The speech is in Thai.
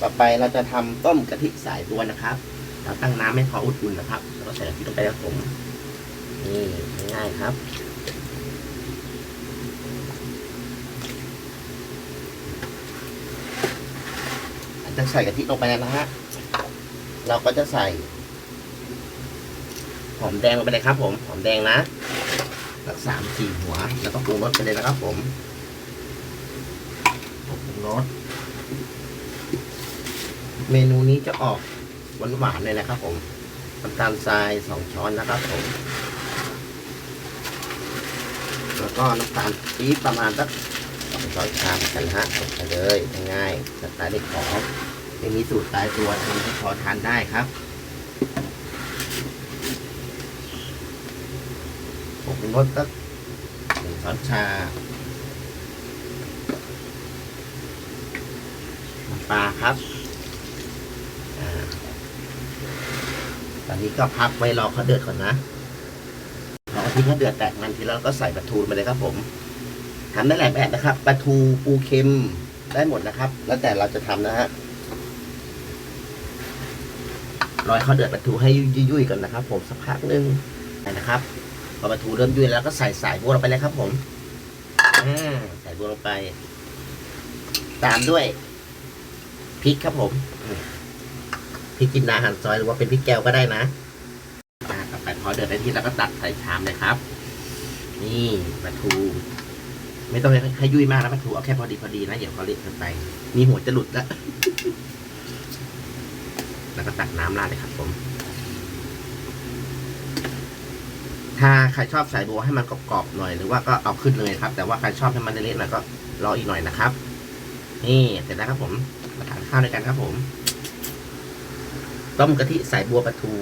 ต่อไปเราจะทำต้มกะทิสายบัวนะครับ เราตั้งน้ำให้พออุ่นๆนะครับแล้วก็ใส่กะทิลงไปครับผมนี่ง่ายๆครับจากใส่กะทิลงไปแล้วนะฮะ เราก็จะใส่ หอมแดงลงไปเลยครับ ผม หอมแดงนะสักสามสี่หัว แล้วก็ปรุงรสไปเลยนะครับ ผมปรุงรส เมนูนี้จะออกหวานๆเลยนะครับ ผมน้ำตาลทรายสองช้อนนะครับผม แล้วก็น้ำตาลปี๊บประมาณสักสองช้อนชามกันนะฮะลงไปเลยง่ายๆสไตล์เด็กขอไม่มีสูตรตายตัวทำให้พอทานได้ครับผมปรุงรสสักหนึ่งช้อนชาน้ำปลาครับ อ่า ตอนนี้ก็พักไว้รอเขาเดือดก่อนนะรอที่เขาเดือดแตกมันทีแล้วก็ใส่ปลาทูไปเลยครับผมทำได้หลายแบบนะครับปลาทูปูเค็มได้หมดนะครับ แล้วแต่เราจะทำนะฮะรอให้เขาเดือดปลาทูให้ยุ่ยๆก่อนนะครับ ผมสักพักหนึงนะครับพอปลาทูเริ่มยุ่ยแล้วก็ใส่สายบัวลงไปเลยครับ ผมอใส่บัวลงไป ตามด้วยพริกครับผม พริกจินดาหั่นซอยหรือว่าเป็นพริกแก้วก็ได้นะอ่าต่อไปพอเดือดได้ที่เราก็ตักใส่ชามเลยครับ นี่ปลาทู ไม่ต้องให้ยุ่ยมากนะปลาทูเอาแค่พอดีพอดีนะอย่าพอเละเกินไป นี่หัวจะหลุดแล้วแล้วก็ตักน้ำราดเลยครับ ผม ถ้าใครชอบใส่บัวให้มันกรอบๆหน่อยหรือว่าก็เอาขึ้นเลยครับ แต่ว่าใครชอบให้มันเละๆหน่อยก็รออีกหน่อยนะครับ นี่เสร็จแล้วครับผมมาทานข้าวด้วยกันครับผม ต้มกะทิใส่บัวปลาทู